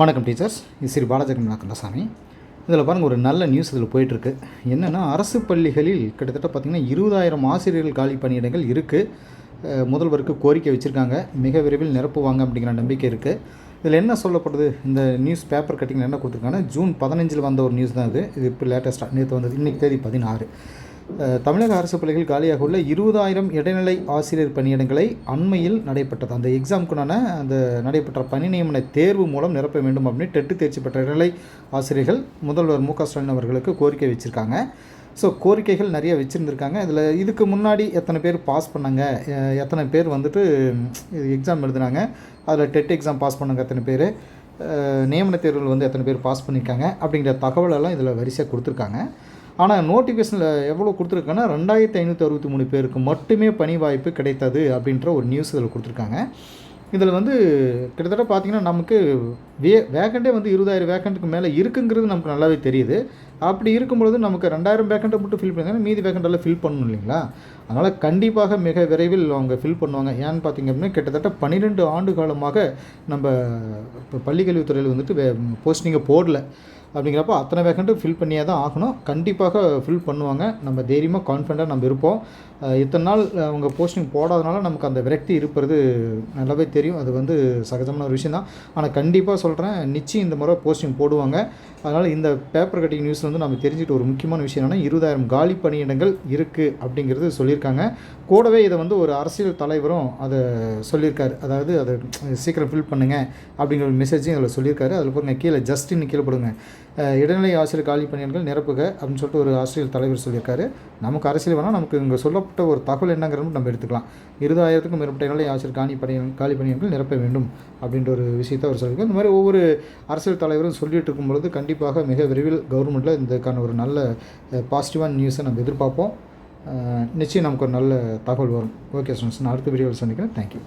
வணக்கம் டீச்சர்ஸ். இது ஸ்ரீ பாலஜகன் கந்தசாமி. இதில் பாருங்கள் ஒரு நல்ல நியூஸ் இதில் போயிட்டுருக்கு. என்னென்னா அரசு பள்ளிகளில் கிட்டத்தட்ட பார்த்திங்கன்னா இருபதாயிரம் ஆசிரியர்கள் காலி பணியிடங்கள் இருக்குது முதல்வருக்கு கோரிக்கை வச்சுருக்காங்க. மிக விரைவில் நிரப்புவாங்க அப்படிங்கிற நம்பிக்கை இருக்குது இதில் என்ன சொல்லப்படுது? இந்த நியூஸ் பேப்பர் கட்டிங்கில் என்ன கொடுத்துருக்காங்கன்னா ஜூன் பதினஞ்சில் வந்த ஒரு நியூஸ் தான் இது. இது இப்போ லேட்டஸ்ட்டாக நேற்று வந்தது. இன்றைக்கி தேதி பதினாறு. தமிழக அரசு பள்ளிகள் காலியாக உள்ள இருபதாயிரம் இடைநிலை ஆசிரியர் பணியிடங்களை அண்மையில் நடைபெற்றது. அந்த எக்ஸாமுக்குண்டான அந்த நடைபெற்ற பணி நியமன தேர்வு மூலம் நிரப்ப வேண்டும் அப்படின்னு டெட்டு தேர்ச்சி பெற்ற இடைநிலை ஆசிரியர்கள் முதல்வர் மு க ஸ்டாலின் அவர்களுக்கு கோரிக்கை வச்சுருக்காங்க. ஸோ கோரிக்கைகள் நிறைய வச்சுருந்துருக்காங்க. இதில் இதுக்கு முன்னாடி எத்தனை பேர் பாஸ் பண்ணாங்க? எத்தனை பேர் வந்துட்டு எக்ஸாம் எழுதுனாங்க? அதில் டெட் எக்ஸாம் பாஸ் பண்ணாங்க எத்தனை பேர்? நியமன தேர்வுகள் வந்து எத்தனை பேர் பாஸ் பண்ணியிருக்காங்க அப்படிங்கிற தகவலெல்லாம் இதில் வரிசையாக கொடுத்துருக்காங்க. ஆனால் நோட்டிஃபிகேஷனில் எவ்வளோ கொடுத்துருக்காங்கன்னா ரெண்டாயிரத்தி ஐநூற்றி அறுபத்தி மூணு பேருக்கு மட்டுமே பணி வாய்ப்பு கிடைத்தது அப்படின்ற ஒரு நியூஸ் இதில் கொடுத்துருக்காங்க. இதில் வந்து கிட்டத்தட்ட பார்த்தீங்கன்னா நமக்கு வே வேக்கண்ட்டே வந்து இருபதாயிரம் வேக்கண்ட்டுக்கு மேலே இருக்குங்கிறது நமக்கு நல்லாவே தெரியுது. அப்படி இருக்கும்பொழுது நமக்கு ரெண்டாயிரம் வேக்கண்ட்டை மட்டும் ஃபில் பண்ணாங்க மீதி வேக்கண்டெல்லாம் ஃபில் பண்ணணும் இல்லைங்களா? அதனால் கண்டிப்பாக மிக விரைவில் அவங்க ஃபில் பண்ணுவாங்க. ஏன்னு பார்த்திங்க அப்படின்னா கிட்டத்தட்ட பன்னிரெண்டு ஆண்டு காலமாக நம்ம இப்போ பள்ளிக்கல்வித்துறையில் வந்துட்டு வே போஸ்டிங்கை போடல. அப்படிங்கிறப்ப அத்தனை வேக்கண்ட்டும் ஃபில் பண்ணியே தான் ஆகணும். கண்டிப்பாக ஃபில் பண்ணுவாங்க. நம்ம தைரியமாக கான்ஃபிடண்ட்டாக நம்ம இருப்போம். இத்தனை நாள் அவங்க போஸ்டிங் போடாதனால நமக்கு அந்த விரக்தி இருப்பது நல்லாவே தெரியும். அது வந்து சகஜமான ஒரு விஷயம் தான் ஆனால் கண்டிப்பாக சொல்கிறேன் நிச்சயம் இந்த முறை போஸ்டிங் போடுவாங்க. அதனால் இந்த பேப்பர் கட்டிங் நியூஸ் வந்து நம்ம தெரிஞ்சுட்டு ஒரு முக்கியமான விஷயம் என்னென்னா இருபதாயிரம் காலி பணியிடங்கள் இருக்குது அப்படிங்கிறது சொல்லியிருக்காங்க. கூடவே இதை வந்து ஒரு அரசியல் தலைவரும் அதை சொல்லியிருக்காரு. அதாவது அதை சீக்கிரம் ஃபில் பண்ணுங்கள் அப்படிங்கிற ஒரு மெசேஜையும் அதில் சொல்லியிருக்காரு. அதில் பாருங்கள் கீழே ஜஸ்டின்னு கீழே போடுங்க. இடைநிலை ஆசிரியர் காலி பணியன்கள் நிரப்புக அப்படின்னு சொல்லிட்டு ஒரு ஆசிரியர் தலைவர் சொல்லியிருக்காரு. நமக்கு அரசியல் வேணால் நமக்கு இங்கே சொல்லப்பட்ட ஒரு தகவல் என்னங்கிறது நம்ம எடுத்துக்கலாம். இருபதாயிரத்துக்கும் மேற்பட்ட இடைநிலை ஆசிரியர் காணி பணியிடம் காலி பணியன்கள் நிரப்ப வேண்டும் அப்படின்ற ஒரு விஷயத்தை அவர் சொல்லியிருக்காரு. இந்த மாதிரி ஒவ்வொரு அரசியல் தலைவரும் சொல்லிட்டு இருக்கும் பொழுது கண்டிப்பாக மிக விரைவில் கவர்மெண்ட்டில் இதுக்கான ஒரு நல்ல பாசிட்டிவான நியூஸை நம்ம எதிர்பார்ப்போம். நிச்சயம் நமக்கு ஒரு நல்ல தகவல் வரும். ஓகே ஸ்டூடெண்ட்ஸ் நான் அடுத்த வீடியோவில் சந்திக்கிறேன். தேங்க்யூ